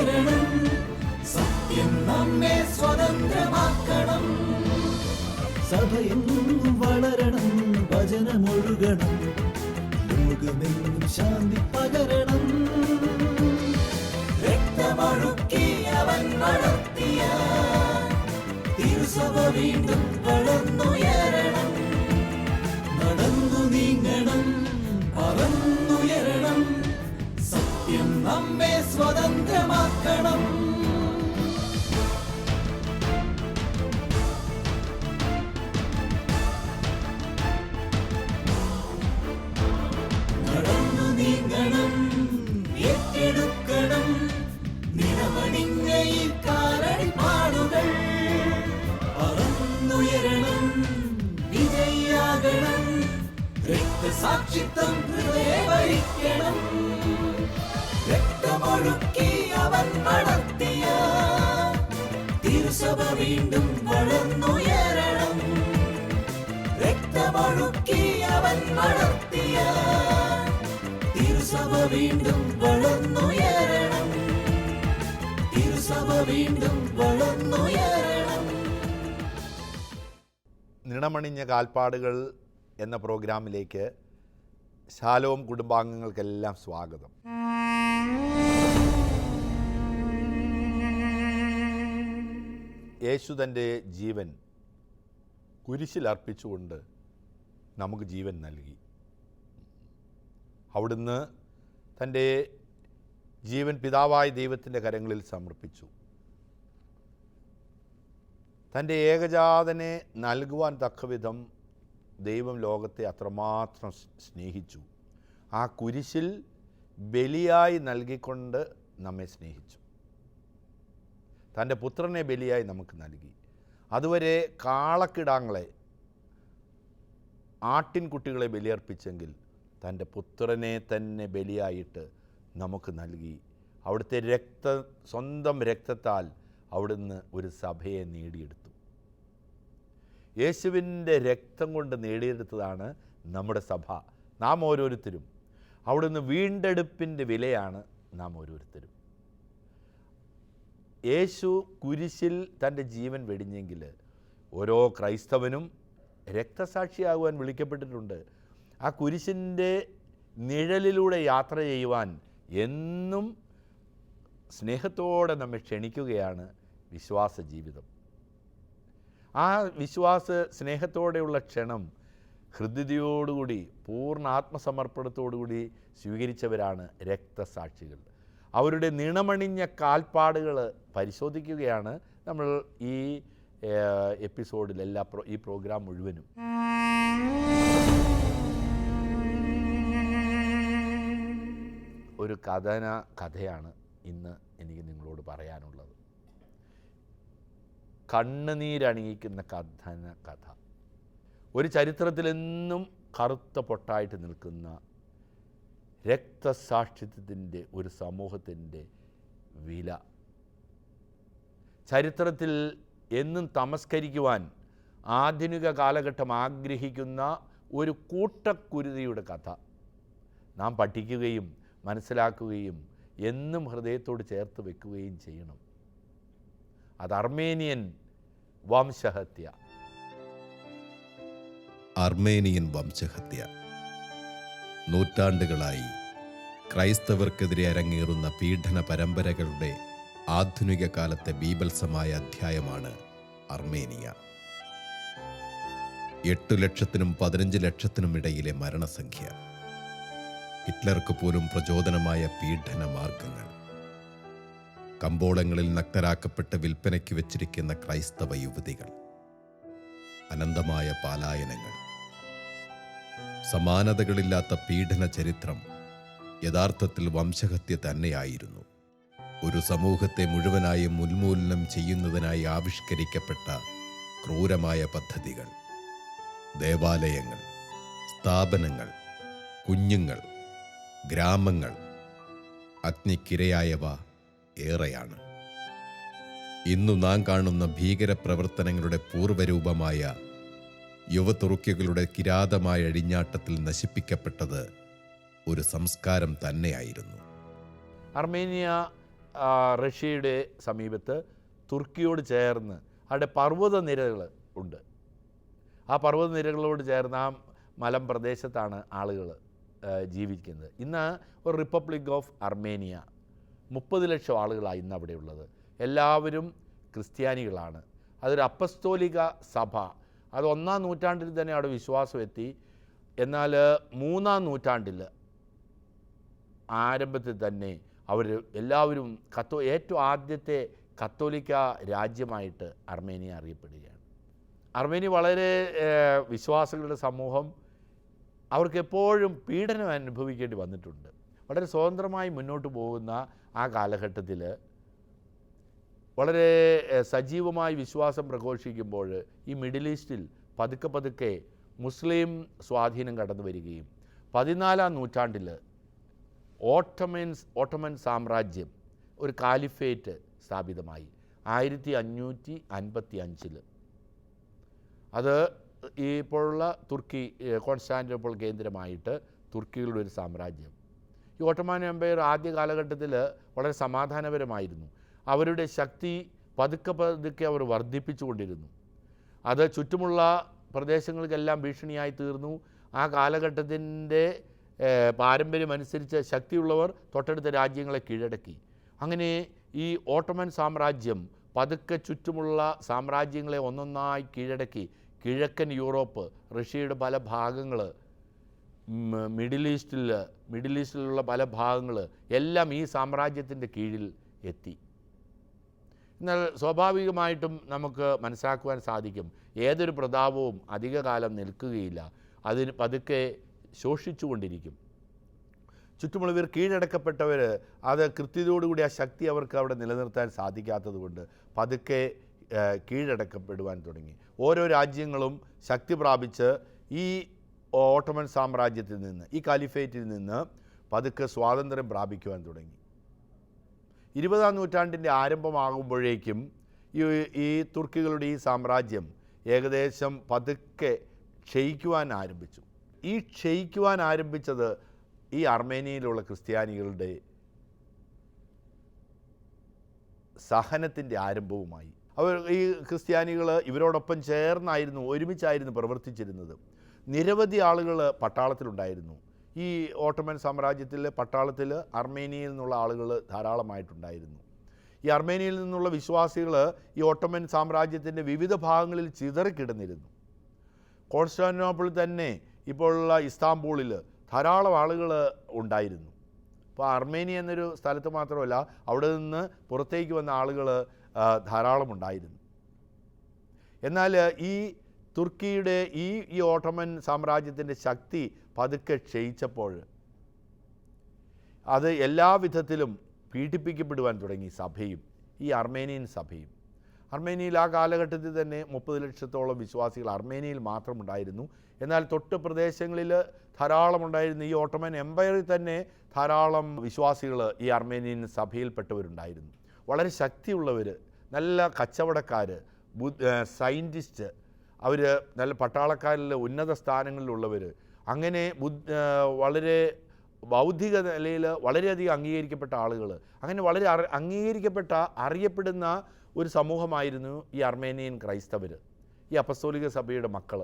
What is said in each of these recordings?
നടന്നു സത്യം നമ്മെ സ്വതന്ത്രമാക്കണം. സഭയെന്നും വളരണം ഭജനമൊഴുകണം. ലോകമെന്നും ശാന്തി പകരണം. രക്തമൊഴുക്കി അവൻ വളർത്തിയ തിരുസഭ വീണ്ടും നമ്മെ സ്വതന്ത്രമാക്കണം. നടന്നു നീങ്ങണം ഏറ്റെടുക്കണം. നിറമണിഞ്ഞ ഈ കാലടിപ്പാടുകൾ പറന്നുയരണം വിജയാകണം രക്തസാക്ഷിത്വം ഹൃദയവരിക്കണം. രക്തമൊഴുക്കി അവൻ വളർത്തിയ തിരുസഭ വീണ്ടും വളർന്നുയരണം. രക്തമൊഴുക്കി അവൻ വളർത്തിയ തിരുസഭ വീണ്ടും വളർന്നുയരണം. തിരുസഭ വീണ്ടും വളർന്നുയരണം. നിണമണിഞ്ഞ കാൽപ്പാടുകൾ എന്ന പ്രോഗ്രാമിലേക്ക് ശാലോം കുടുംബാംഗങ്ങൾക്കെല്ലാം സ്വാഗതം. യേശു തന്റെ ജീവൻ കുരിശിലർപ്പിച്ചുകൊണ്ട് നമുക്ക് ജീവൻ നൽകി. അവിടുന്ന് തന്റെ ജീവൻ പിതാവായ ദൈവത്തിന്റെ കരങ്ങളിൽ സമർപ്പിച്ചു. തന്റെ ഏകജാതനെ നൽകുവാൻ തക്കവിധം ദൈവം ലോകത്തെ അത്രമാത്രം സ്നേഹിച്ചു. ആ കുരിശിൽ ബലിയായി നൽകിക്കൊണ്ട് നമ്മെ സ്നേഹിച്ചു. തന്റെ പുത്രനെ ബലിയായി നമുക്ക് നൽകി. അതുവരെ കാളക്കിടാങ്ങളെ ആട്ടിൻകുട്ടികളെ ബലിയർപ്പിച്ചെങ്കിൽ തന്റെ പുത്രനെ തന്നെ ബലിയായിട്ട് നമുക്ക് നൽകി. അവിടുത്തെ രക്ത സ്വന്തം രക്തത്താൽ അവിടുന്ന് ഒരു സഭയെ നേടിയെടുത്തു. യേശുവിന്റെ രക്തം കൊണ്ട് നേടിയെടുത്തതാണ് നമ്മുടെ സഭ. നാം ഓരോരുത്തരും. അവിടുന്ന് വീണ്ടെടുപ്പിന്റെ വിലയാണ് നാം ഓരോരുത്തരും. യേശു കുരിശിൽ തന്റെ ജീവൻ വെടിഞ്ഞെങ്കിൽ ഓരോ ക്രൈസ്തവനും രക്തസാക്ഷിയാകുവാൻ വിളിക്കപ്പെട്ടിട്ടുണ്ട്. ആ കുരിശിന്റെ നിഴലിലൂടെ യാത്ര ചെയ്യുവാൻ എന്നും സ്നേഹത്തോടെ നമ്മെ ക്ഷണിക്കുകയാണ് വിശ്വാസ ജീവിതം. ആ വിശ്വാസ സ്നേഹത്തോടെയുള്ള ക്ഷണം ഹൃദ്യതയോടുകൂടി പൂർണ ആത്മസമർപ്പണത്തോടുകൂടി സ്വീകരിച്ചവരാണ് രക്തസാക്ഷികൾ. അവരുടെ നിണമണിഞ്ഞ കാൽപ്പാടുകൾ പരിശോധിക്കുകയാണ് നമ്മൾ ഈ എപ്പിസോഡിൽ എല്ലാ പ്രോ ഈ പ്രോഗ്രാം മുഴുവനും. ഒരു കഥന കഥയാണ് ഇന്ന് എനിക്ക് നിങ്ങളോട് പറയാനുള്ളത്. കണ്ണുനീരണിയിക്കുന്ന കഥന കഥ. ഒരു ചരിത്രത്തിലെന്നും കറുത്ത പൊട്ടായിട്ട് നിൽക്കുന്ന രക്തസാക്ഷിത്വത്തിന്റെ ഒരു സമൂഹത്തിന്റെ വില. ചരിത്രത്തിൽ എന്നും തമസ്കരിക്കുവാൻ ആധുനിക കാലഘട്ടം ആഗ്രഹിക്കുന്ന ഒരു കൂട്ടക്കുരുതിയുടെ കഥ. നാം പഠിക്കുകയും മനസ്സിലാക്കുകയും എന്നും ഹൃദയത്തോട് ചേർത്ത് വെക്കുകയും ചെയ്യണം. അത് അർമേനിയൻ വംശഹത്യ. അർമേനിയൻ വംശഹത്യ. നൂറ്റാണ്ടുകളായി. ക്രൈസ്തവർക്കെതിരെ അരങ്ങേറുന്ന പീഡന പരമ്പരകളുടെ ആധുനിക കാലത്തെ ബീഭത്സമായ അധ്യായമാണ് അർമേനിയ. എട്ടു ലക്ഷത്തിനും പതിനഞ്ച് ലക്ഷത്തിനും ഇടയിലെ മരണസംഖ്യ. ഹിറ്റ്ലർക്ക് പോലും പ്രചോദനമായ പീഡന മാർഗങ്ങൾ. കമ്പോളങ്ങളിൽ നഗ്നരാക്കപ്പെട്ട് വിൽപ്പനയ്ക്ക് വെച്ചിരിക്കുന്ന ക്രൈസ്തവ യുവതികൾ. അനന്തമായ പാലായനങ്ങൾ. സമാനതകളില്ലാത്ത പീഡന ചരിത്രം യഥാർത്ഥത്തിൽ വംശഹത്യ തന്നെയായിരുന്നു. ഒരു സമൂഹത്തെ മുഴുവനായും ഉന്മൂലനം ചെയ്യുന്നതിനായി ആവിഷ്കരിക്കപ്പെട്ട ക്രൂരമായ പദ്ധതികൾ. ദേവാലയങ്ങൾ സ്ഥാപനങ്ങൾ കുഞ്ഞുങ്ങൾ ഗ്രാമങ്ങൾ അഗ്നിക്കിരയായവ ഏറെയാണ്. ഇന്നു നാം കാണുന്ന ഭീകരപ്രവർത്തനങ്ങളുടെ പൂർവരൂപമായ യുവതുറുക്കികളുടെ കിരാതമായ അഴിഞ്ഞാട്ടത്തിൽ നശിപ്പിക്കപ്പെട്ടത് ഒരു സംസ്കാരം തന്നെയായിരുന്നു. അർമേനിയ റഷ്യയുടെ സമീപത്ത് തുർക്കിയോട് ചേർന്ന് അവിടെ പർവത നിരകൾ ഉണ്ട്. ആ പർവത നിരകളോട് ചേർന്ന് ആ മലം പ്രദേശത്താണ് ആളുകൾ ജീവിക്കുന്നത്. ഇന്ന് ഒരു റിപ്പബ്ലിക് ഓഫ് അർമേനിയ മുപ്പത് ലക്ഷം ആളുകളാണ് ഇന്ന് അവിടെയുള്ളത്. എല്ലാവരും ക്രിസ്ത്യാനികളാണ്. അതൊരു അപ്പസ്തോലിക സഭ അത് ഒന്നാം നൂറ്റാണ്ടിൽ തന്നെ അവിടെ വിശ്വാസം എത്തി എന്നാൽ മൂന്നാം നൂറ്റാണ്ടിൽ ആരംഭത്തിൽ തന്നെ അവർ എല്ലാവരും കത്തോ ഏറ്റവും ആദ്യത്തെ കത്തോലിക്ക രാജ്യമായിട്ട് അർമേനിയ അറിയപ്പെടുകയാണ്. അർമേനിയ വളരെ വിശ്വാസികളുടെ സമൂഹം. അവർക്ക് എപ്പോഴും പീഡനം അനുഭവിക്കേണ്ടി വന്നിട്ടുണ്ട്. വളരെ സ്വതന്ത്രമായി മുന്നോട്ട് പോകുന്ന ആ കാലഘട്ടത്തിൽ വളരെ സജീവമായി വിശ്വാസം പ്രഘോഷിക്കുമ്പോൾ ഈ മിഡിൽ ഈസ്റ്റിൽ പതുക്കെ പതുക്കെ മുസ്ലിം സ്വാധീനം കടന്നു വരികയും പതിനാലാം നൂറ്റാണ്ടിൽ ഓട്ടമൻസ് ഓട്ടമൻ സാമ്രാജ്യം ഒരു കാലിഫേറ്റ് സ്ഥാപിതമായി ആയിരത്തി അഞ്ഞൂറ്റി അൻപത്തി അഞ്ചിൽ അത് ഈ ഇപ്പോഴുള്ള തുർക്കി കോൺസ്റ്റാന്റിനോപ്പോൾ കേന്ദ്രമായിട്ട് തുർക്കികളുടെ ഒരു സാമ്രാജ്യം. ഈ ഓട്ടോമാൻ എംപയർ ആദ്യ കാലഘട്ടത്തിൽ വളരെ സമാധാനപരമായിരുന്നു. അവരുടെ ശക്തി പതുക്കെ പതുക്കെ അവർ വർദ്ധിപ്പിച്ചുകൊണ്ടിരുന്നു അത് ചുറ്റുമുള്ള പ്രദേശങ്ങൾക്കെല്ലാം ഭീഷണിയായി തീർന്നു. ആ കാലഘട്ടത്തിന്റെ പാരമ്പര്യമനുസരിച്ച് ശക്തിയുള്ളവർ തൊട്ടടുത്ത രാജ്യങ്ങളെ കീഴടക്കി. അങ്ങനെ ഈ ഓട്ടോമൻ സാമ്രാജ്യം പതുക്കെ ചുറ്റുമുള്ള സാമ്രാജ്യങ്ങളെ ഒന്നൊന്നായി കീഴടക്കി. കിഴക്കൻ യൂറോപ്പ് റഷ്യയുടെ പല ഭാഗങ്ങൾ മിഡിൽ ഈസ്റ്റിൽ മിഡിൽ ഈസ്റ്റിലുള്ള പല ഭാഗങ്ങൾ എല്ലാം ഈ സാമ്രാജ്യത്തിന്റെ കീഴിൽ എത്തി. എന്നാൽ സ്വാഭാവികമായിട്ടും നമുക്ക് മനസ്സിലാക്കുവാൻ സാധിക്കും. ഏതൊരു പ്രതാപവും അധികകാലം നിൽക്കുകയില്ല. അതിന് പതുക്കെ ശോഷിച്ചുകൊണ്ടിരിക്കും. ചുറ്റുമുള്ളവർ കീഴടക്കപ്പെട്ടവർ അത് കൃത്യതയോടുകൂടി ആ ശക്തി അവർക്ക് അവിടെ നിലനിർത്താൻ സാധിക്കാത്തതുകൊണ്ട് പതുക്കെ കീഴടക്കപ്പെടുവാൻ തുടങ്ങി. ഓരോ രാജ്യങ്ങളും ശക്തി പ്രാപിച്ച് ഈ ഓട്ടോമൻ സാമ്രാജ്യത്തിൽ നിന്ന് ഈ കാലിഫേറ്റിൽ നിന്ന് പതുക്കെ സ്വാതന്ത്ര്യം പ്രാപിക്കുവാൻ തുടങ്ങി. ഇരുപതാം നൂറ്റാണ്ടിന്റെ ആരംഭമാകുമ്പോഴേക്കും ഈ ഈ തുർക്കികളുടെ ഈ സാമ്രാജ്യം ഏകദേശം പതുക്കെ ക്ഷയിക്കുവാൻ ആരംഭിച്ചു. ഈ ക്ഷയിക്കുവാൻ ആരംഭിച്ചത് ഈ അർമേനിയയിലുള്ള ക്രിസ്ത്യാനികളുടെ സഹനത്തിന്റെ ആരംഭവുമായി. അവർ ഈ ക്രിസ്ത്യാനികൾ ഇവരോടൊപ്പം ചേർന്നായിരുന്നു ഒരുമിച്ചായിരുന്നു പ്രവർത്തിച്ചിരുന്നത്. നിരവധി ആളുകൾ പട്ടാളത്തിലുണ്ടായിരുന്നു. ഈ ഓട്ടോമൻ സാമ്രാജ്യത്തിൽ പട്ടാളത്തിൽ അർമേനിയയിൽ നിന്നുള്ള ആളുകൾ ധാരാളമായിട്ടുണ്ടായിരുന്നു. ഈ അർമേനിയയിൽ നിന്നുള്ള വിശ്വാസികൾ ഈ ഓട്ടോമൻ സാമ്രാജ്യത്തിന്റെ വിവിധ ഭാഗങ്ങളിൽ ചിതറിക്കിടന്നിരുന്നു കോൺസ്റ്റാന്റിനോപ്പിൾ തന്നെ ഇപ്പോഴുള്ള ഇസ്താംബൂളിൽ ധാരാളം ആളുകൾ ഉണ്ടായിരുന്നു. അപ്പോൾ അർമേനിയ എന്നൊരു സ്ഥലത്ത് മാത്രമല്ല അവിടെ നിന്ന് പുറത്തേക്ക് വന്ന ആളുകൾ ധാരാളം ഉണ്ടായിരുന്നു. എന്നാൽ ഈ തുർക്കിയുടെ ഈ ഈ ഓട്ടോമൻ സാമ്രാജ്യത്തിന്റെ ശക്തി പതുക്കെ ക്ഷയിച്ചപ്പോൾ അത് എല്ലാവിധത്തിലും പീഡിപ്പിക്കപ്പെടുവാൻ തുടങ്ങി സഭയും ഈ അർമേനിയൻ സഭയും. അർമേനിയയിൽ ആ കാലഘട്ടത്തിൽ തന്നെ മുപ്പത് ലക്ഷത്തോളം വിശ്വാസികൾ അർമേനിയയിൽ മാത്രമുണ്ടായിരുന്നു. എന്നാൽ തൊട്ട് പ്രദേശങ്ങളിൽ ധാരാളം ഉണ്ടായിരുന്നു ഈ ഓട്ടോമൻ എംപയറിൽ തന്നെ ധാരാളം വിശ്വാസികൾ ഈ അർമേനിയൻ സഭയിൽപ്പെട്ടവരുണ്ടായിരുന്നു. വളരെ ശക്തിയുള്ളവർ നല്ല കച്ചവടക്കാർ സയന്റിസ്റ്റ് അവർ നല്ല പട്ടാളക്കാരിൽ ഉന്നത സ്ഥാനങ്ങളിലുള്ളവർ അങ്ങനെ വളരെ ബൗദ്ധിക നിലയിൽ വളരെയധികം അംഗീകരിക്കപ്പെട്ട ആളുകൾ അങ്ങനെ വളരെ അംഗീകരിക്കപ്പെട്ട അറിയപ്പെടുന്ന ഒരു സമൂഹമായിരുന്നു ഈ അർമേനിയൻ ക്രൈസ്തവർ ഈ അപ്പസ്തോലിക സഭയുടെ മക്കൾ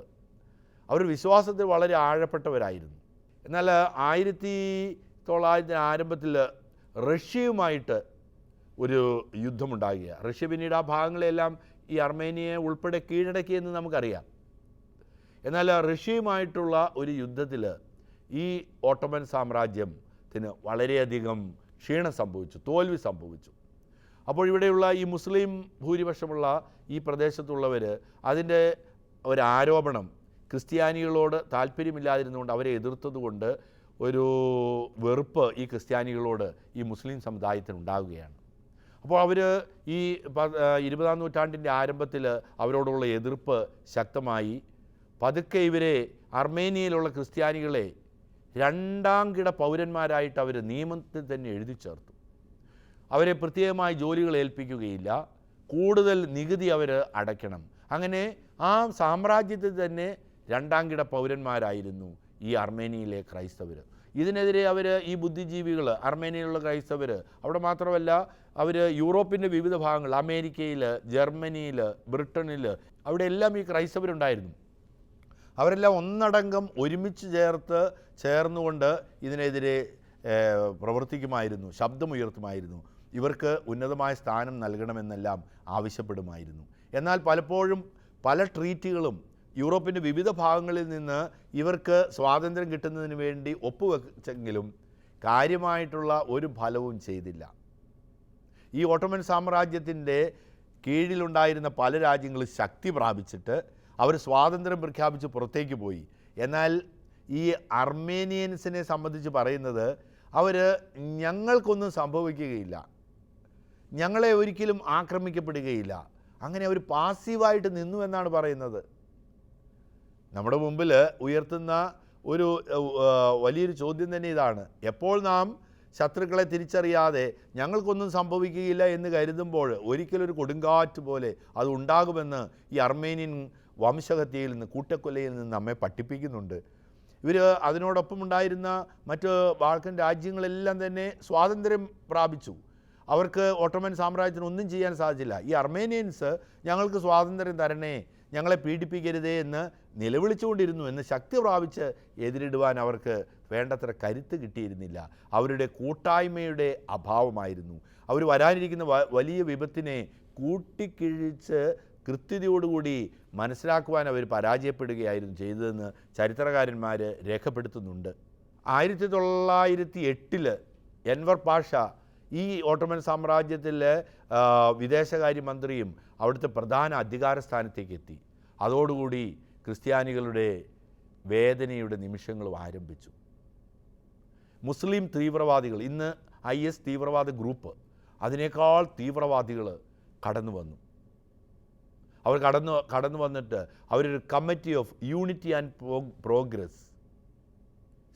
അവർ വിശ്വാസത്തിൽ വളരെ ആഴപ്പെട്ടവരായിരുന്നു. എന്നാൽ ആയിരത്തി തൊള്ളായിരത്തി ആരംഭത്തിൽ റഷ്യയുമായിട്ട് ഒരു യുദ്ധമുണ്ടാകുക റഷ്യ പിന്നീട് ആ ഭാഗങ്ങളെല്ലാം ഈ അർമേനിയെ ഉൾപ്പെടെ കീഴടക്കിയെന്ന് നമുക്കറിയാം. എന്നാൽ റഷ്യയുമായിട്ടുള്ള ഒരു യുദ്ധത്തിൽ ഈ ഓട്ടോമൻ സാമ്രാജ്യത്തിന് വളരെയധികം ക്ഷീണം സംഭവിച്ചു തോൽവി സംഭവിച്ചു. അപ്പോൾ ഇവിടെയുള്ള ഈ മുസ്ലിം ഭൂരിപക്ഷമുള്ള ഈ പ്രദേശത്തുള്ളവർ അതിന്റെ ആരോപണം ക്രിസ്ത്യാനികളോട് താല്പര്യമില്ലാതിരുന്നുകൊണ്ട് അവരെ എതിർത്തതുകൊണ്ട് ഒരു വെറുപ്പ് ഈ ക്രിസ്ത്യാനികളോട് ഈ മുസ്ലിം സമുദായത്തിന് ഉണ്ടാകുകയാണ് അപ്പോൾ അവർ ഈ ഇരുപതാം നൂറ്റാണ്ടിന്റെ ആരംഭത്തിൽ അവരോടുള്ള എതിർപ്പ് ശക്തമായി പതുക്കെ ഇവരെ അർമേനിയയിലുള്ള ക്രിസ്ത്യാനികളെ രണ്ടാം കിട പൗരന്മാരായിട്ട് അവർ നിയമത്തിൽ തന്നെ എഴുതി ചേർത്തു. അവരെ പ്രത്യേകമായി ജോലികൾ ഏൽപ്പിക്കുകയില്ല. കൂടുതൽ നികുതി അവർ അടയ്ക്കണം. അങ്ങനെ ആ സാമ്രാജ്യത്തിൽ തന്നെ രണ്ടാം കിട പൗരന്മാരായിരുന്നു ഈ അർമേനിയയിലെ ക്രൈസ്തവർ ഇതിനെതിരെ അവർ ഈ ബുദ്ധിജീവികൾ അർമേനിയയിലുള്ള ക്രൈസ്തവർ അവിടെ മാത്രമല്ല അവർ യൂറോപ്പിന്റെ വിവിധ ഭാഗങ്ങൾ അമേരിക്കയിൽ ജർമ്മനിയിൽ ബ്രിട്ടനിൽ അവിടെയെല്ലാം ഈ ക്രൈസ്തവരുണ്ടായിരുന്നു. അവരെല്ലാം ഒന്നടങ്കം ഒരുമിച്ച് ചേർത്ത് ചേർന്നുകൊണ്ട് ഇതിനെതിരെ പ്രവർത്തിക്കുമായിരുന്നു ശബ്ദമുയർത്തുമായിരുന്നു. ഇവർക്ക് ഉന്നതമായ സ്ഥാനം നൽകണമെന്നെല്ലാം ആവശ്യപ്പെടുമായിരുന്നു. എന്നാൽ പലപ്പോഴും പല ട്രീറ്റുകളും യൂറോപ്പിന്റെ വിവിധ ഭാഗങ്ങളിൽ നിന്ന് ഇവർക്ക് സ്വാതന്ത്ര്യം കിട്ടുന്നതിന് വേണ്ടി ഒപ്പുവെച്ചെങ്കിലും കാര്യമായിട്ടുള്ള ഒരു ഫലവും ചെയ്തില്ല. ഈ ഓട്ടോമൻ സാമ്രാജ്യത്തിന്റെ കീഴിലുണ്ടായിരുന്ന പല രാജ്യങ്ങളും ശക്തി പ്രാപിച്ചിട്ട് അവർ സ്വാതന്ത്ര്യം പ്രഖ്യാപിച്ച് പുറത്തേക്ക് പോയി. എന്നാൽ ഈ അർമേനിയൻസിനെ സംബന്ധിച്ച് പറയുന്നത് അവർ ഞങ്ങൾക്കൊന്നും സംഭവിക്കുകയില്ല. ഞങ്ങളെ ഒരിക്കലും ആക്രമിക്കപ്പെടുകയില്ല. അങ്ങനെ അവർ പാസീവായിട്ട് നിന്നു എന്നാണ് പറയുന്നത്. നമ്മുടെ മുമ്പിൽ ഉയർത്തുന്ന ഒരു വലിയൊരു ചോദ്യം തന്നെ ഇതാണ്. എപ്പോൾ നാം ശത്രുക്കളെ തിരിച്ചറിയാതെ ഞങ്ങൾക്കൊന്നും സംഭവിക്കുകയില്ല എന്ന് കരുതുമ്പോൾ ഒരിക്കലൊരു കൊടുങ്കാറ്റ് പോലെ അത് ഉണ്ടാകുമെന്ന് ഈ അർമേനിയൻ വംശഹത്യയിൽ നിന്ന് കൂട്ടക്കൊലയിൽ നിന്ന് നമ്മെ പഠിപ്പിക്കുന്നുണ്ട്. ഇവർ അതിനോടൊപ്പം ഉണ്ടായിരുന്ന മറ്റ് ബാൾക്കൻ രാജ്യങ്ങളെല്ലാം തന്നെ സ്വാതന്ത്ര്യം പ്രാപിച്ചു. അവർക്ക് ഓട്ടോമൻ സാമ്രാജ്യത്തിന് ഒന്നും ചെയ്യാൻ സാധിച്ചില്ല. ഈ അർമേനിയൻസ് ഞങ്ങൾക്ക് സ്വാതന്ത്ര്യം തരണേ ഞങ്ങളെ പീഡിപ്പിക്കരുതേ എന്ന് നിലവിളിച്ചുകൊണ്ടിരുന്നു എന്ന് ശക്തി പ്രാപിച്ച് എതിരിടുവാൻ അവർക്ക് വേണ്ടത്ര കരുത്ത് കിട്ടിയിരുന്നില്ല. അവരുടെ കൂട്ടായ്മയുടെ അഭാവമായിരുന്നു. അവർ വരാനിരിക്കുന്ന വലിയ വിപത്തിനെ കൂട്ടിക്കിഴിച്ച് കൃത്യതയോടുകൂടി മനസ്സിലാക്കുവാൻ അവർ പരാജയപ്പെടുകയായിരുന്നു ചെയ്തതെന്ന് ചരിത്രകാരന്മാർ രേഖപ്പെടുത്തുന്നുണ്ട്. ആയിരത്തി തൊള്ളായിരത്തി എട്ടിൽ എൻവർ പാഷ ഈ ഓട്ടോമൻ സാമ്രാജ്യത്തിലെ വിദേശകാര്യമന്ത്രിയും അവിടുത്തെ പ്രധാന അധികാര സ്ഥാനത്തേക്ക് എത്തി അതോടുകൂടി ക്രിസ്ത്യാനികളുടെ വേദനയുടെ നിമിഷങ്ങളും ആരംഭിച്ചു. മുസ്ലിം തീവ്രവാദികൾ ഇന്ന് ഐ എസ് തീവ്രവാദ ഗ്രൂപ്പ് അതിനേക്കാൾ തീവ്രവാദികൾ കടന്നു വന്നു അവർ കടന്നു കടന്നു വന്നിട്ട് അവരൊരു committee of unity and progress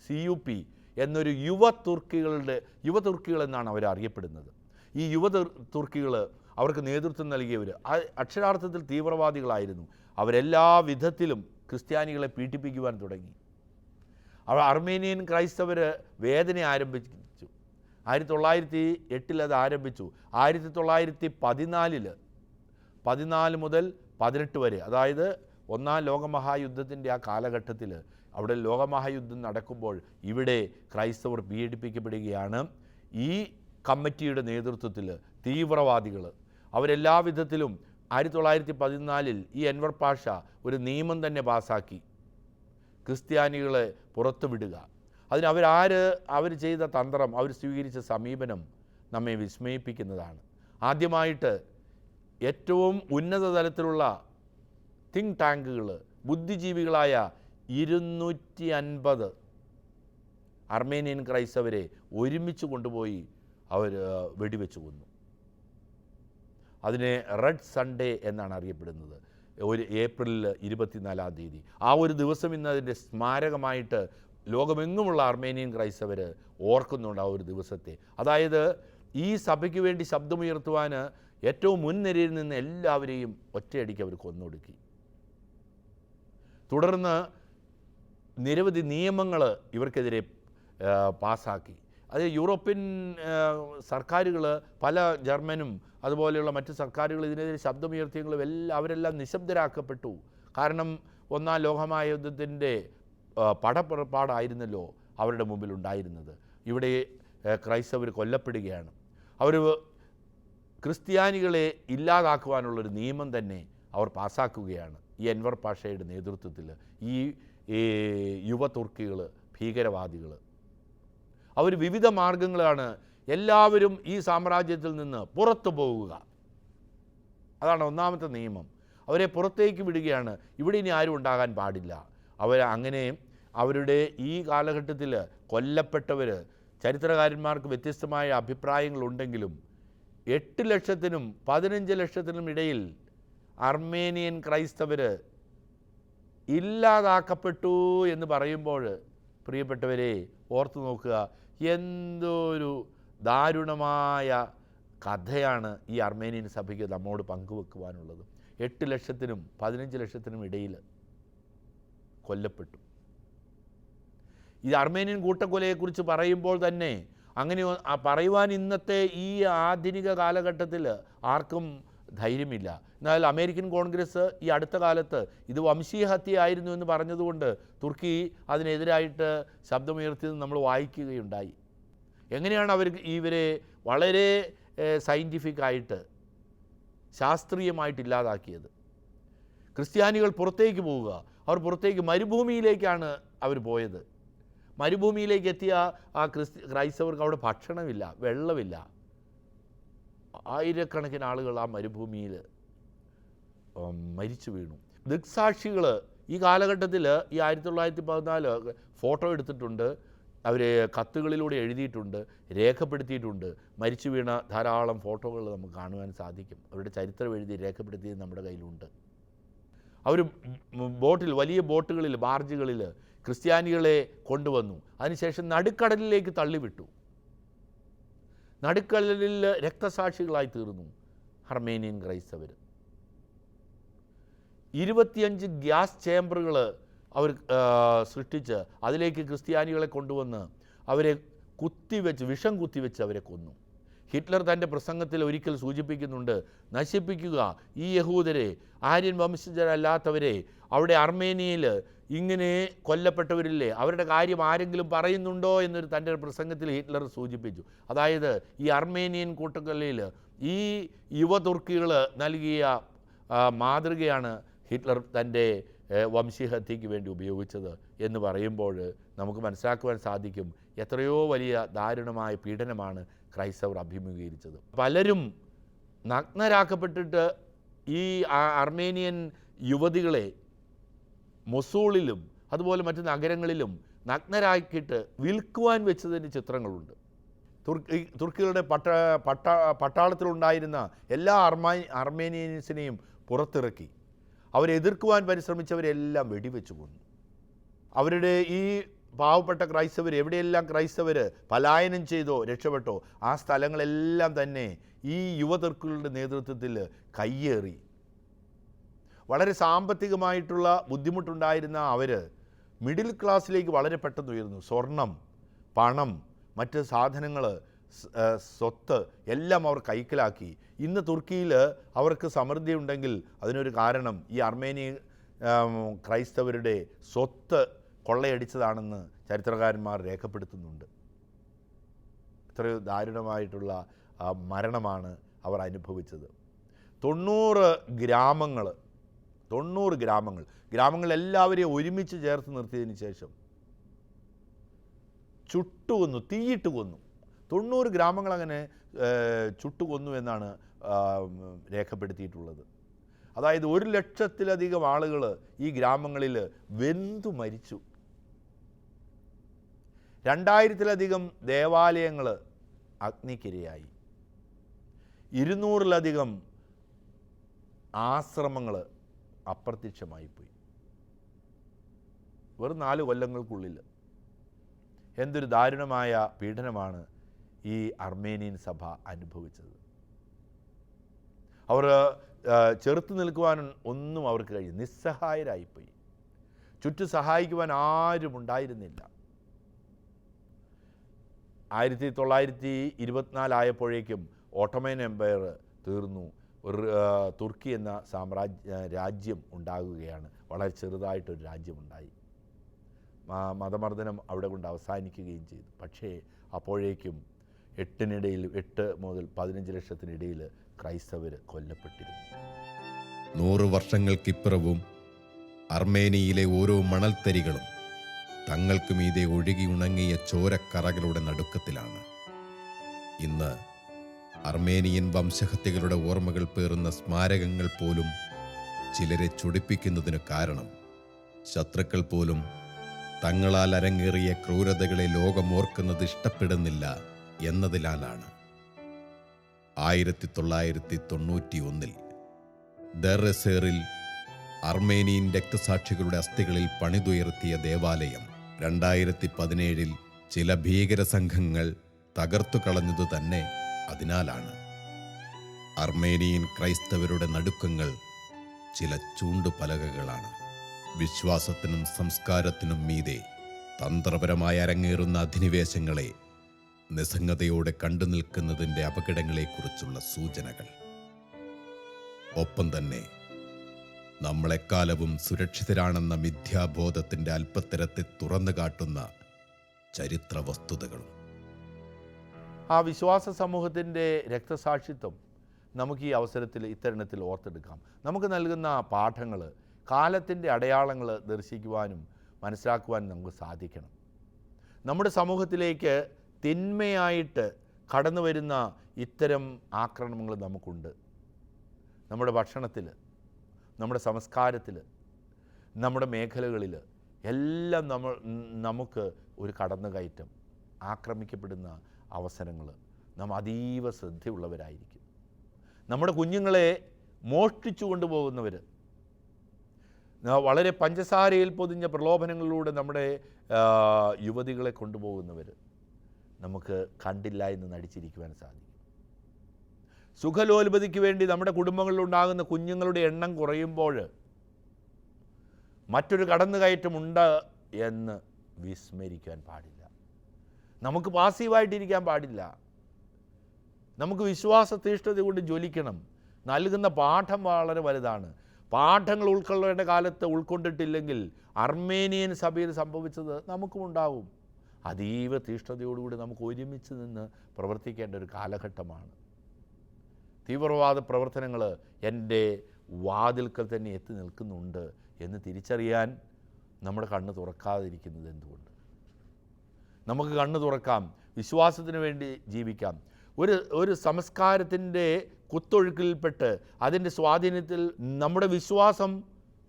C U P എന്നൊരു യുവ തുർക്കികളുടെ യുവ തുർക്കികൾ എന്നാണ് അവർ അറിയപ്പെടുന്നത്. ഈ യുവ തുർ- തുർക്കികൾ അവർക്ക് നേതൃത്വം നൽകിയവർ അക്ഷരാർത്ഥത്തിൽ തീവ്രവാദികളായിരുന്നു. അവരെല്ലാ വിധത്തിലും ക്രിസ്ത്യാനികളെ പീഡിപ്പിക്കുവാൻ തുടങ്ങി. അവർ അർമേനിയൻ ക്രൈസ്തവർ വേദന ആരംഭിച്ചു. ആയിരത്തി തൊള്ളായിരത്തി എട്ടിൽ അത് ആരംഭിച്ചു. ആയിരത്തി തൊള്ളായിരത്തി പതിനാലിൽ പതിനാല് മുതൽ പതിനെട്ട് വരെ. അതായത് ഒന്നാം ലോകമഹായുദ്ധത്തിന്റെ ആ കാലഘട്ടത്തിൽ അവിടെ ലോകമഹായുദ്ധം നടക്കുമ്പോൾ ഇവിടെ ക്രൈസ്തവർ പീഡിപ്പിക്കപ്പെടുകയാണ്. ഈ കമ്മിറ്റിയുടെ നേതൃത്വത്തിൽ തീവ്രവാദികൾ അവരെല്ലാ വിധത്തിലും ആയിരത്തി തൊള്ളായിരത്തി പതിനാലിൽ ഈ എൻവർ പാഷ ഒരു നിയമം തന്നെ പാസാക്കി. ക്രിസ്ത്യാനികളെ പുറത്തുവിടുക അതിന് അവരാര് അവർ ചെയ്ത തന്ത്രം അവർ സ്വീകരിച്ച സമീപനം നമ്മെ വിസ്മയിപ്പിക്കുന്നതാണ്. ആദ്യമായിട്ട് ഏറ്റവും ഉന്നത തലത്തിലുള്ള തിങ്ക് ടാങ്കുകൾ ബുദ്ധിജീവികളായ ഇരുന്നൂറ്റി അൻപത് അർമേനിയൻ ക്രൈസ്തവരെ ഒരുമിച്ച് കൊണ്ടുപോയി അവർ വെടിവെച്ച് കൊന്നു. അതിനെ റെഡ് സൺഡേ എന്നാണ് അറിയപ്പെടുന്നത്. ഒരു ഏപ്രിൽ ഇരുപത്തിനാലാം തീയതി. ആ ഒരു ദിവസം ഇന്ന് അതിന്റെ സ്മാരകമായിട്ട് ലോകമെങ്ങുമുള്ള അർമേനിയൻ ക്രൈസ്തവർ ഓർക്കുന്നുണ്ട് ആ ഒരു ദിവസത്തെ. അതായത് ഈ സഭയ്ക്ക് വേണ്ടി ശബ്ദമുയർത്തുവാൻ ഏറ്റവും മുൻനിരയിൽ നിന്ന് എല്ലാവരെയും ഒറ്റയടിക്ക് അവർ കൊന്നൊടുക്കി. തുടർന്ന് നിരവധി നിയമങ്ങൾ ഇവർക്കെതിരെ പാസാക്കി. അത് യൂറോപ്യൻ സർക്കാരുകൾ പല ജർമ്മനും അതുപോലെയുള്ള മറ്റ് സർക്കാരുകൾ ഇതിനെതിരെ ശബ്ദമുയർത്തിയെങ്കിലും എല്ലാം അവരെല്ലാം നിശബ്ദരാക്കപ്പെട്ടു. കാരണം ഒന്നാം ലോകമഹായുദ്ധത്തിന്റെ പടപ്പുറപ്പാടായിരുന്നല്ലോ അവരുടെ മുമ്പിൽ ഉണ്ടായിരുന്നത് ഇവിടെ ക്രൈസ്തവർ കൊല്ലപ്പെടുകയാണ്. അവർ ക്രിസ്ത്യാനികളെ ഇല്ലാതാക്കുവാനുള്ളൊരു നിയമം തന്നെ അവർ പാസ്സാക്കുകയാണ്. ഈ എൻവർ പാഷയുടെ നേതൃത്വത്തിൽ ഈ യുവ തുർക്കികൾ ഭീകരവാദികൾ അവർ വിവിധ മാർഗങ്ങളാണ് എല്ലാവരും ഈ സാമ്രാജ്യത്തിൽ നിന്ന് പുറത്തു പോവുക അതാണ് ഒന്നാമത്തെ നിയമം. അവരെ പുറത്തേക്ക് വിടുകയാണ്. ഇവിടെ ഇനി ആരും ഉണ്ടാകാൻ പാടില്ല. അവർ അങ്ങനെ അവരുടെ ഈ കാലഘട്ടത്തിൽ കൊല്ലപ്പെട്ടവർ ചരിത്രകാരന്മാർക്ക് വ്യത്യസ്തമായ അഭിപ്രായങ്ങളുണ്ടെങ്കിലും എട്ട് ലക്ഷത്തിനും പതിനഞ്ച് ലക്ഷത്തിനും ഇടയിൽ അർമേനിയൻ ക്രൈസ്തവർ ഇല്ലാതാക്കപ്പെട്ടു എന്ന് പറയുമ്പോൾ പ്രിയപ്പെട്ടവരെ ഓർത്തു നോക്കുക എന്തൊരു ദാരുണമായ കഥയാണ് ഈ അർമേനിയൻ സഭയ്ക്ക് നമ്മോട് പങ്കുവെക്കുവാനുള്ളത്. എട്ട് ലക്ഷത്തിനും പതിനഞ്ച് ലക്ഷത്തിനും ഇടയിൽ കൊല്ലപ്പെട്ടു. ഈ അർമേനിയൻ കൂട്ടക്കൊലയെക്കുറിച്ച് പറയുമ്പോൾ തന്നെ അങ്ങനെ പറയുവാൻ ഇന്നത്തെ ഈ ആധുനിക കാലഘട്ടത്തിൽ ആർക്കും ധൈര്യമില്ല. എന്നാൽ അമേരിക്കൻ കോൺഗ്രസ് ഈ അടുത്ത കാലത്ത് ഇത് വംശീയ ഹത്യയായിരുന്നു എന്ന് പറഞ്ഞതുകൊണ്ട് തുർക്കി അതിനെതിരായിട്ട് ശബ്ദമുയർത്തിയത് നമ്മൾ വായിക്കുകയുണ്ടായി. എങ്ങനെയാണ് അവർ ഇവരെ വളരെ സയന്റിഫിക് ആയിട്ട് ശാസ്ത്രീയമായിട്ട് ഇല്ലാതാക്കിയത്? ക്രിസ്ത്യാനികൾ പുറത്തേക്ക് പോവുക അവർ പുറത്തേക്ക് മരുഭൂമിയിലേക്കാണ് അവർ പോയത്. മരുഭൂമിയിലേക്ക് എത്തിയ ആ ക്രിസ്ത്യ ക്രൈസ്തവർക്ക് അവിടെ ഭക്ഷണമില്ല വെള്ളമില്ല. ആയിരക്കണക്കിന് ആളുകൾ ആ മരുഭൂമിയിൽ മരിച്ചു വീണു. ദൃക്സാക്ഷികൾ ഈ കാലഘട്ടത്തിൽ ഈ ആയിരത്തി തൊള്ളായിരത്തി പതിനാല് ഫോട്ടോ എടുത്തിട്ടുണ്ട് അവർ കത്തുകളിലൂടെ എഴുതിയിട്ടുണ്ട് രേഖപ്പെടുത്തിയിട്ടുണ്ട്. മരിച്ചു വീണ ധാരാളം ഫോട്ടോകൾ നമുക്ക് കാണുവാൻ സാധിക്കും. അവരുടെ ചരിത്രം എഴുതി രേഖപ്പെടുത്തിയത് നമ്മുടെ കയ്യിലുണ്ട്. അവർ ബോട്ടിൽ വലിയ ബോട്ടുകളിൽ ബാർജുകളിൽ ക്രിസ്ത്യാനികളെ കൊണ്ടുവന്നു. അതിനുശേഷം നടുക്കടലിലേക്ക് തള്ളിവിട്ടു. നടുക്കടലിൽ രക്തസാക്ഷികളായി തീർന്നു അർമേനിയൻ ക്രൈസ്തവർ ഇരുപത്തിയഞ്ച് ഗ്യാസ് ചേമ്പറുകൾ അവർ സൃഷ്ടിച്ച് അതിലേക്ക് ക്രിസ്ത്യാനികളെ കൊണ്ടുവന്ന് അവരെ കുത്തിവെച്ച് വിഷം കുത്തിവെച്ച് അവരെ കൊന്നു. ഹിറ്റ്ലർ തന്റെ പ്രസംഗത്തിൽ ഒരിക്കൽ സൂചിപ്പിക്കുന്നുണ്ട് നശിപ്പിക്കുക ഈ യഹൂദരെ ആര്യൻ വംശജരല്ലാത്തവരെ അവിടെ അർമേനിയയിൽ ഇങ്ങനെ കൊല്ലപ്പെട്ടവരില്ലേ അവരുടെ കാര്യം ആരെങ്കിലും പറയുന്നുണ്ടോ എന്നൊരു തന്റെ പ്രസംഗത്തിൽ ഹിറ്റ്ലർ സൂചിപ്പിച്ചു. അതായത് ഈ അർമേനിയൻ കൂട്ടക്കൊല്ലയിൽ ഈ യുവതുർക്കികൾ നൽകിയ മാതൃകയാണ് ഹിറ്റ്ലർ തന്റെ വംശീഹത്യയ്ക്ക് വേണ്ടി ഉപയോഗിച്ചത് എന്ന് പറയുമ്പോൾ നമുക്ക് മനസ്സിലാക്കുവാൻ സാധിക്കും എത്രയോ വലിയ ദാരുണമായ പീഡനമാണ് ക്രൈസ്തവർ അഭിമുഖീകരിച്ചത്. പലരും നഗ്നരാക്കപ്പെട്ടിട്ട് ഈ അർമേനിയൻ യുവതികളെ മൊസൂളിലും അതുപോലെ മറ്റ് നഗരങ്ങളിലും നഗ്നരാക്കിയിട്ട് വിൽക്കുവാൻ വെച്ചതിന്റെ ചിത്രങ്ങളുണ്ട്. തുർക്കി തുർക്കികളുടെ പട്ട പട്ട പട്ടാളത്തിലുണ്ടായിരുന്ന എല്ലാ അർമാ അർമേനിയൻസിനെയും പുറത്തിറക്കി. അവരെ എതിർക്കുവാൻ പരിശ്രമിച്ചവരെല്ലാം വെടിവെച്ചു കൊന്നു. അവരുടെ ഈ പാവപ്പെട്ട ക്രൈസ്തവർ എവിടെയെല്ലാം ക്രൈസ്തവർ പലായനം ചെയ്തോ രക്ഷപ്പെട്ടോ ആ സ്ഥലങ്ങളെല്ലാം തന്നെ ഈ യുവതുർക്കുകളുടെ നേതൃത്വത്തിൽ കയ്യേറി. വളരെ സാമ്പത്തികമായിട്ടുള്ള ബുദ്ധിമുട്ടുണ്ടായിരുന്ന അവർ മിഡിൽ ക്ലാസ്സിലേക്ക് വളരെ പെട്ടെന്ന് ഉയർന്നു. സ്വർണം പണം മറ്റ് സാധനങ്ങൾ സ്വത്ത് എല്ലാം അവർ കൈക്കലാക്കി. ഇന്ന് തുർക്കിയിൽ അവർക്ക് സമൃദ്ധി ഉണ്ടെങ്കിൽ അതിനൊരു കാരണം ഈ അർമേനിയ ക്രൈസ്തവരുടെ സ്വത്ത് കൊള്ളയടിച്ചതാണെന്ന് ചരിത്രകാരന്മാർ രേഖപ്പെടുത്തുന്നുണ്ട്. ഇത്രയും ദാരുണമായിട്ടുള്ള മരണമാണ് അവർ അനുഭവിച്ചത്. തൊണ്ണൂറ് ഗ്രാമങ്ങൾ തൊണ്ണൂറ് ഗ്രാമങ്ങൾ. ഗ്രാമങ്ങൾ എല്ലാവരെയും ഒരുമിച്ച് ചേർത്ത് നിർത്തിയതിന് ശേഷം ചുട്ടുകൊന്നു തീയിട്ട് കൊന്നു തൊണ്ണൂറ് ഗ്രാമങ്ങൾ അങ്ങനെ ചുട്ടു ചുട്ടുകൊന്നു എന്നാണ് രേഖപ്പെടുത്തിയിട്ടുള്ളത്. അതായത് ഒരു ലക്ഷത്തിലധികം ആളുകൾ ഈ ഗ്രാമങ്ങളിൽ വെന്തു മരിച്ചു. രണ്ടായിരത്തിലധികം ദേവാലയങ്ങൾ അഗ്നിക്കിരയായി. ഇരുന്നൂറിലധികം ആശ്രമങ്ങൾ അപ്രത്യക്ഷമായിപ്പോയി. വെറും നാല് കൊല്ലങ്ങൾക്കുള്ളിൽ. എന്തൊരു ദാരുണമായ പീഡനമാണ് ഈ അർമേനിയൻ സഭ അനുഭവിച്ചത്. അവർ ചെറുത്തു നിൽക്കുവാൻ ഒന്നും അവർക്ക് കഴിയും നിസ്സഹായരായിപ്പോയി. ചുറ്റു സഹായിക്കുവാൻ ആരും ഉണ്ടായിരുന്നില്ല. ആയിരത്തി തൊള്ളായിരത്തി ഇരുപത്തിനാലായപ്പോഴേക്കും ഓട്ടോമൻ എംപയർ തീർന്നു. ഒരു തുർക്കി എന്ന സാമ്രാജ്യ രാജ്യം ഉണ്ടാകുകയാണ്. വളരെ ചെറുതായിട്ടൊരു രാജ്യമുണ്ടായി. മതമർദ്ദനം അവിടെ കൊണ്ട് അവസാനിക്കുകയും ചെയ്തു. പക്ഷേ അപ്പോഴേക്കും എട്ടിനിടയിൽ എട്ട് മുതൽ പതിനഞ്ച് ലക്ഷത്തിനിടയിൽ ക്രൈസ്തവർ കൊല്ലപ്പെട്ടിരുന്നു. നൂറ് വർഷങ്ങൾക്കിപ്പുറവും അർമേനിയയിലെ ഓരോ മണൽത്തരികളും തങ്ങൾക്ക് മീതെ ഒഴുകി ഉണങ്ങിയ ചോരക്കറകളുടെ നടുക്കത്തിലാണ്. ഇന്ന് അർമേനിയൻ വംശഹത്യകളുടെ ഓർമ്മകൾ പേറുന്ന സ്മാരകങ്ങൾ പോലും ചിലരെ ചൊടിപ്പിക്കുന്നതിന് കാരണം. ശത്രുക്കൾ പോലും തങ്ങളാൽ അരങ്ങേറിയ ക്രൂരതകളെ ലോകമോർക്കുന്നത് ഇഷ്ടപ്പെടുന്നില്ല എന്നതിനാലാണ് ആയിരത്തി തൊള്ളായിരത്തി തൊണ്ണൂറ്റി ഒന്നിൽ ദറസേറിൽ അർമേനിയൻ രക്തസാക്ഷികളുടെ അസ്ഥികളിൽ പണിതുയർത്തിയ ദേവാലയം. രണ്ടായിരത്തി പതിനേഴിൽ ചില ഭീകര സംഘങ്ങൾ തകർത്തു കളഞ്ഞതു തന്നെ അതിനാലാണ്. അർമേനിയൻ ക്രൈസ്തവരുടെ നടുക്കങ്ങൾ ചില ചൂണ്ടുപലകകളാണ്. വിശ്വാസത്തിനും സംസ്കാരത്തിനും മീതെ തന്ത്രപരമായി അരങ്ങേറുന്ന അധിനിവേശങ്ങളെ നിസ്സംഗതയോടെ കണ്ടു നിൽക്കുന്നതിന്റെ അപകടങ്ങളെക്കുറിച്ചുള്ള സൂചനകൾ. ഒപ്പം തന്നെ നമ്മളെക്കാലവും സുരക്ഷിതരാണെന്ന മിഥ്യാബോധത്തിന്റെ അല്പത്തരത്തെ തുറന്നു കാട്ടുന്ന ചരിത്ര വസ്തുതകളും ആ വിശ്വാസ സമൂഹത്തിന്റെ രക്തസാക്ഷിത്വം നമുക്ക് ഈ അവസരത്തിൽ ഇത്തരണത്തിൽ ഓർത്തെടുക്കാം. നമുക്ക് നൽകുന്ന പാഠങ്ങൾ കാലത്തിന്റെ അടയാളങ്ങൾ ദർശിക്കുവാനും മനസ്സിലാക്കുവാനും നമുക്ക് സാധിക്കണം. നമ്മുടെ സമൂഹത്തിലേക്ക് തിന്മയായിട്ട് കടന്നു വരുന്ന ഇത്തരം ആക്രമണങ്ങൾ നമുക്കുണ്ട്. നമ്മുടെ ഭക്ഷണത്തിൽ നമ്മുടെ സംസ്കാരത്തിൽ നമ്മുടെ മേഖലകളിൽ എല്ലാം നമ്മൾ നമുക്ക് ഒരു കടന്നുകയറ്റം ആക്രമിക്കപ്പെടുന്ന അവസരങ്ങൾ. നാം അതീവ ശ്രദ്ധയുള്ളവരായിരിക്കും. നമ്മുടെ കുഞ്ഞുങ്ങളെ മോഷ്ടിച്ചു കൊണ്ടുപോകുന്നവർ വളരെ പഞ്ചസാരയിൽ പൊതിഞ്ഞ പ്രലോഭനങ്ങളിലൂടെ നമ്മുടെ യുവതികളെ കൊണ്ടുപോകുന്നവർ നമുക്ക് കണ്ടില്ല എന്ന് നടിച്ചിരിക്കുവാൻ സാധിക്കും. സുഖലോൽപതിക്ക് വേണ്ടി നമ്മുടെ കുടുംബങ്ങളിൽ ഉണ്ടാകുന്ന കുഞ്ഞുങ്ങളുടെ എണ്ണം കുറയുമ്പോൾ മറ്റൊരു കടന്നുകയറ്റമുണ്ട് എന്ന് വിസ്മരിക്കാൻ പാടില്ല. നമുക്ക് പാസീവായിട്ടിരിക്കാൻ പാടില്ല. നമുക്ക് വിശ്വാസ തീഷ്ണത കൊണ്ട് ജ്വലിക്കണം. നൽകുന്ന പാഠം വളരെ വലുതാണ്. പാഠങ്ങൾ ഉൾക്കൊള്ളേണ്ട കാലത്ത് ഉൾക്കൊണ്ടിട്ടില്ലെങ്കിൽ അർമേനിയൻ സഭയിൽ സംഭവിച്ചത് നമുക്കും ഉണ്ടാവും. അതീവ തീഷ്ണതയോടുകൂടി നമുക്ക് ഒരുമിച്ച് നിന്ന് പ്രവർത്തിക്കേണ്ട ഒരു കാലഘട്ടമാണ്. തീവ്രവാദ പ്രവർത്തനങ്ങൾ എന്റെ വാതിൽക്കൽ തന്നെ എത്തി നിൽക്കുന്നുണ്ട് എന്ന് തിരിച്ചറിയാൻ നമ്മുടെ കണ്ണ് തുറക്കാതിരിക്കുന്നത് എന്തുകൊണ്ട്? നമുക്ക് കണ്ണു തുറക്കാം വിശ്വാസത്തിന് വേണ്ടി ജീവിക്കാം. ഒരു ഒരു സംസ്കാരത്തിന്റെ കുത്തൊഴുക്കിൽപ്പെട്ട് അതിന്റെ സ്വാധീനത്തിൽ നമ്മുടെ വിശ്വാസം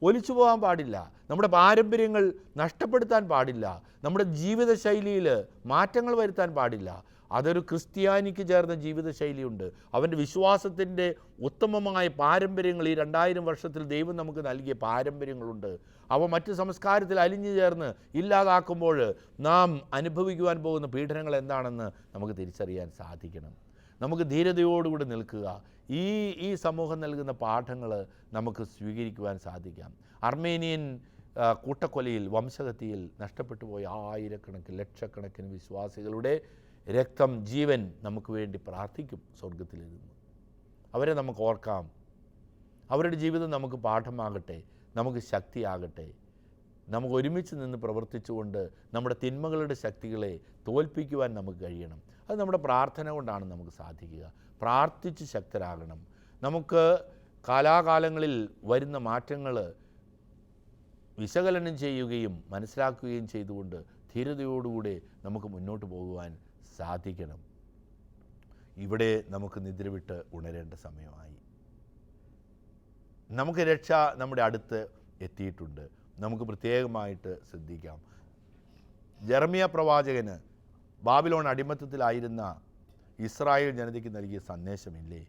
ഒലിച്ചു പോകാൻ പാടില്ല. നമ്മുടെ പാരമ്പര്യങ്ങൾ നഷ്ടപ്പെടുത്താൻ പാടില്ല. നമ്മുടെ ജീവിതശൈലിയിൽ മാറ്റങ്ങൾ വരുത്താൻ പാടില്ല. അതൊരു ക്രിസ്ത്യാനിക്ക് ചേർന്ന ജീവിതശൈലിയുണ്ട്. അവന്റെ വിശ്വാസത്തിന്റെ ഉത്തമമായ പാരമ്പര്യങ്ങൾ ഈ രണ്ടായിരം വർഷത്തിൽ ദൈവം നമുക്ക് നൽകിയ പാരമ്പര്യങ്ങളുണ്ട്. അവ മറ്റ് സംസ്കാരത്തിൽ അലിഞ്ഞു ചേർന്ന് ഇല്ലാതാക്കുമ്പോൾ നാം അനുഭവിക്കുവാൻ പോകുന്ന പീഡനങ്ങൾ എന്താണെന്ന് നമുക്ക് തിരിച്ചറിയാൻ സാധിക്കണം. നമുക്ക് ധീരതയോടുകൂടി നിൽക്കുക. ഈ ഈ സമൂഹം നൽകുന്ന പാഠങ്ങൾ നമുക്ക് സ്വീകരിക്കുവാൻ സാധിക്കാം. അർമേനിയൻ കൂട്ടക്കൊലയിൽ വംശഗതിയിൽ നഷ്ടപ്പെട്ടു പോയ ആയിരക്കണക്കിന് ലക്ഷക്കണക്കിന് വിശ്വാസികളുടെ രക്തം ജീവൻ നമുക്ക് വേണ്ടി പ്രാർത്ഥിക്കും സ്വർഗത്തിലിരുന്ന് അവരെ നമുക്ക് ഓർക്കാം. അവരുടെ ജീവിതം നമുക്ക് പാഠമാകട്ടെ നമുക്ക് ശക്തിയാകട്ടെ. നമുക്ക് ഒരുമിച്ച് നിന്ന് പ്രവർത്തിച്ചുകൊണ്ട് നമ്മുടെ തിന്മകളുടെ ശക്തികളെ തോൽപ്പിക്കുവാൻ നമുക്ക് കഴിയണം. അത് നമ്മുടെ പ്രാർത്ഥന കൊണ്ടാണ് നമുക്ക് സാധിക്കുക. പ്രാർത്ഥിച്ച് ശക്തരാകണം. നമുക്ക് കാലാകാലങ്ങളിൽ വരുന്ന മാറ്റങ്ങൾ വിശകലനം ചെയ്യുകയും മനസ്സിലാക്കുകയും ചെയ്തുകൊണ്ട് ധീരതയോടുകൂടെ നമുക്ക് മുന്നോട്ട് പോകുവാൻ സാധിക്കണം. ഇവിടെ നമുക്ക് നിദ്ര വിട്ട് ഉണരേണ്ട സമയമായി. നമുക്ക് രക്ഷ നമ്മുടെ അടുത്ത് എത്തിയിട്ടുണ്ട്. നമുക്ക് പ്രത്യേകമായിട്ട് ശ്രദ്ധിക്കാം. ജർമിയ പ്രവാചകന് ബാബിലോൺ അടിമത്തത്തിലായിരുന്ന ഇസ്രായേൽ ജനതയ്ക്ക് നൽകിയ സന്ദേശമില്ലേ?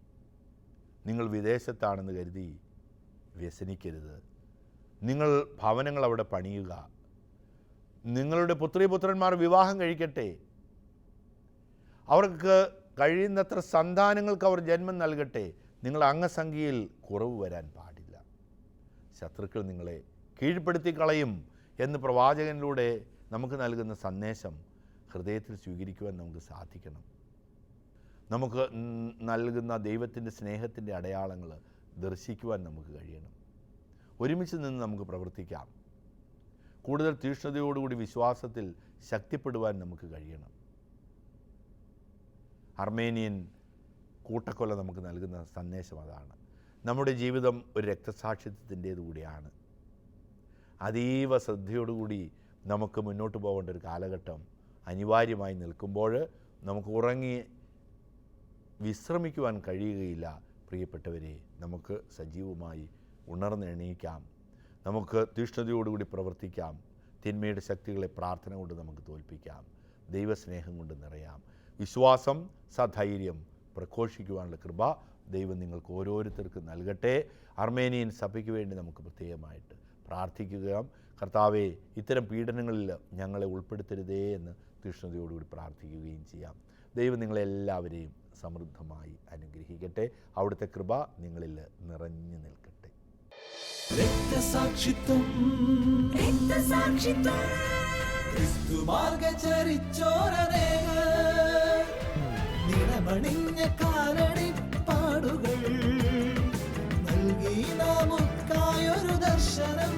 നിങ്ങൾ വിദേശത്താണെന്ന് കരുതി വ്യസനിക്കരുത്. നിങ്ങൾ ഭവനങ്ങൾ അവിടെ പണിയുക. നിങ്ങളുടെ പുത്രീപുത്രന്മാർ വിവാഹം കഴിക്കട്ടെ. അവർക്ക് കഴിയുന്നത്ര സന്താനങ്ങൾക്ക് അവർ ജന്മം നൽകട്ടെ. നിങ്ങൾ അംഗസംഖ്യയിൽ കുറവ് വരാൻ പാടില്ല. ശത്രുക്കൾ നിങ്ങളെ കീഴ്പ്പെടുത്തി കളയും എന്ന് പ്രവാചകനിലൂടെ നമുക്ക് നൽകുന്ന സന്ദേശം ഹൃദയത്തിൽ സ്വീകരിക്കുവാൻ നമുക്ക് സാധിക്കണം. നമുക്ക് നൽകുന്ന ദൈവത്തിന്റെ സ്നേഹത്തിന്റെ അടയാളങ്ങൾ ദർശിക്കുവാൻ നമുക്ക് കഴിയണം. ഒരുമിച്ച് നിന്ന് നമുക്ക് പ്രവർത്തിക്കാം. കൂടുതൽ തീഷ്ണതയോടുകൂടി വിശ്വാസത്തിൽ ശക്തിപ്പെടുവാൻ നമുക്ക് കഴിയണം. അർമേനിയൻ കൂട്ടക്കൊല നമുക്ക് നൽകുന്ന സന്ദേശം അതാണ്. നമ്മുടെ ജീവിതം ഒരു രക്തസാക്ഷിത്വത്തിന്റേത് കൂടിയാണ്. അതീവ ശ്രദ്ധയോടുകൂടി നമുക്ക് മുന്നോട്ട് പോകേണ്ട ഒരു കാലഘട്ടം അനിവാര്യമായി നിൽക്കുമ്പോൾ നമുക്ക് ഉറങ്ങി വിശ്രമിക്കുവാൻ കഴിയുകയില്ല. പ്രിയപ്പെട്ടവരെ നമുക്ക് സജീവമായി ഉണർന്നെണീക്കാം നമുക്ക് തീഷ്ണതയോടുകൂടി പ്രവർത്തിക്കാം. തിന്മയുടെ ശക്തികളെ പ്രാർത്ഥന കൊണ്ട് നമുക്ക് തോൽപ്പിക്കാം. ദൈവസ്നേഹം കൊണ്ട് നിറയാം. വിശ്വാസം സധൈര്യം പ്രഘോഷിക്കുവാനുള്ള കൃപ ദൈവം നിങ്ങൾക്ക് ഓരോരുത്തർക്കും നൽകട്ടെ. അർമേനിയൻ സഭയ്ക്ക് വേണ്ടി നമുക്ക് പ്രത്യേകമായിട്ട് പ്രാർത്ഥിക്കുക കർത്താവെ ഇത്തരം പീഡനങ്ങളിൽ ഞങ്ങളെ ഉൾപ്പെടുത്തരുതേ എന്ന് തീഷ്ണതയോടുകൂടി പ്രാർത്ഥിക്കുകയും ചെയ്യാം. ദൈവം നിങ്ങളെല്ലാവരെയും സമൃദ്ധമായി അനുഗ്രഹിക്കട്ടെ. അവിടുത്തെ കൃപ നിങ്ങളിൽ നിറഞ്ഞു നിൽക്കട്ടെ. രക്തസാക്ഷിത്വം. രക്തസാക്ഷിത്വം. ക്രിസ്തുമാർഗ നിണമണിഞ്ഞ കാലടി പാടുകൾ. നൽകി ദർശനം.